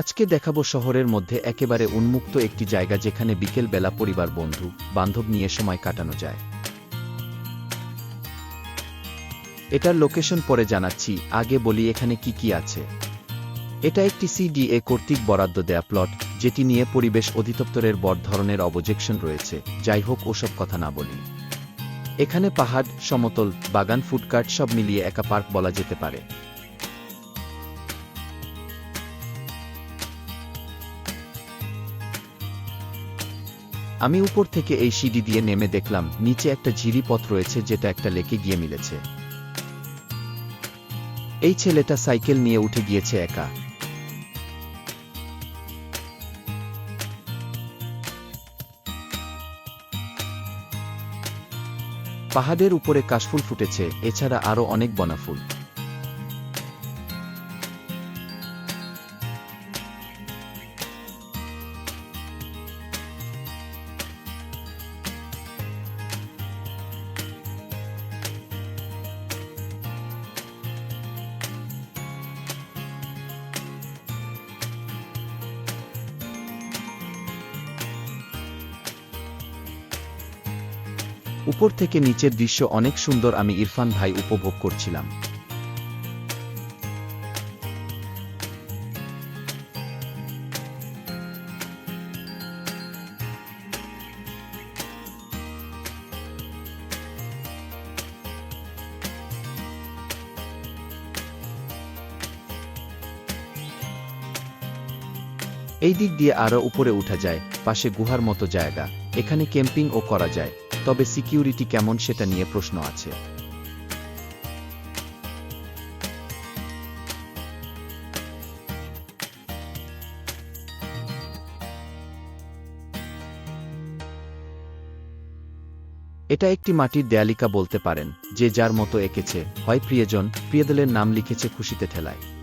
আজকে দেখাবো শহরের মধ্যে একেবারে উন্মুক্ত একটি জায়গা যেখানে বিকেল বেলা পরিবার, বন্ধু, বান্ধব নিয়ে সময় কাটানো যায়। এটার লোকেশন পরে জানাচ্ছি, আগে বলি এখানে কি কি আছে। এটা একটি সিডিএ কর্তৃক বরাদ্দ দেয়া প্লট, যেটি নিয়ে পরিবেশ অধিদপ্তরের বড় ধরনের অবজেকশন রয়েছে, যাই হোক ওসব কথা না বলি। এখানে পাহাড়, সমতল, বাগান ফুডকার্ট সব মিলিয়ে একা পার্ক বলা যেতে পারে। আমি উপর থেকে এই সিঁড়ি দিয়ে নেমে দেখলাম, নিচে একটা ঝিরি পথ রয়েছে যেটা একটা লেকে গিয়ে মিলেছে। এই ছেলেটা সাইকেল নিয়ে উঠে গিয়েছে একা। পাহাড়ের উপরে কাশফুল ফুটেছে, এছাড়া আরও অনেক বনাফুল। উপর থেকে নিচের দৃশ্য অনেক সুন্দর আমি ইরফান ভাই উপভোগ করছিলাম। এই দিক দিয়ে আরও উপরে উঠা যায়, পাশে গুহার মতো জায়গা, এখানে ক্যাম্পিংও করা যায়। তবে সিকিউরিটি কেমন সেটা নিয়ে প্রশ্ন আছে। এটা একটি মাটির দেয়ালিকা বলতে পারেন, যে যার মতো এঁকেছে। হয় প্রিয়জন প্রিয়দলের নাম লিখেছে খুশিতে ঠেলায়।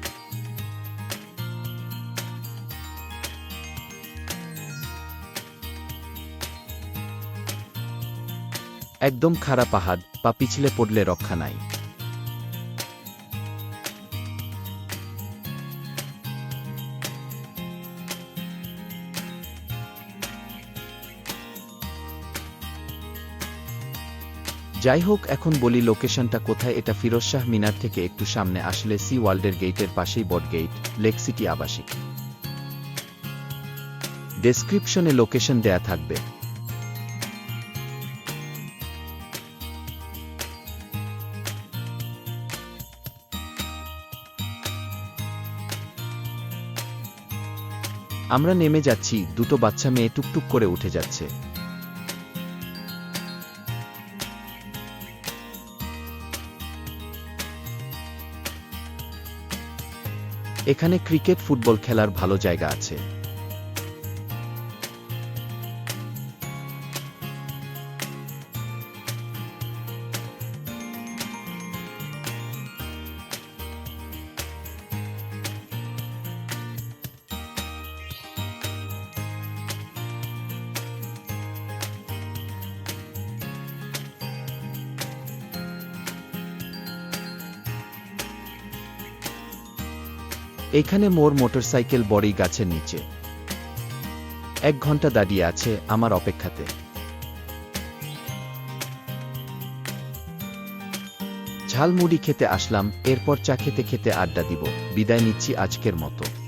একদম খাড়া পাহাড়, পা পিছলে পড়লে রক্ষা নাই। যাই হোক এখন বলি লোকেশনটা কোথায়, এটা ফিরোজ শাহ মিনার থেকে একটু সামনে আসলে সি ওয়ার্ল্ডের গেটের পাশেই বট গেট লেক সিটি আবাসিক। ডেসক্রিপশনে লোকেশন দেয়া থাকবে। আমরা নেমে যাচ্ছি, দুটো বাচ্চা মেয়ে টুকটুক করে উঠে যাচ্ছে। এখানে ক্রিকেট, ফুটবল খেলার ভালো জায়গা আছে। এইখানে মোর মোটরসাইকেল বড়ি গাছের নিচে। এক ঘণ্টা দাঁড়িয়ে আছে আমার অপেক্ষাতে। ঝালমুড়ি খেতে আসলাম, এরপর চা খেতে খেতে আড্ডা দিব, বিদায় নিচ্ছি আজকের মতো।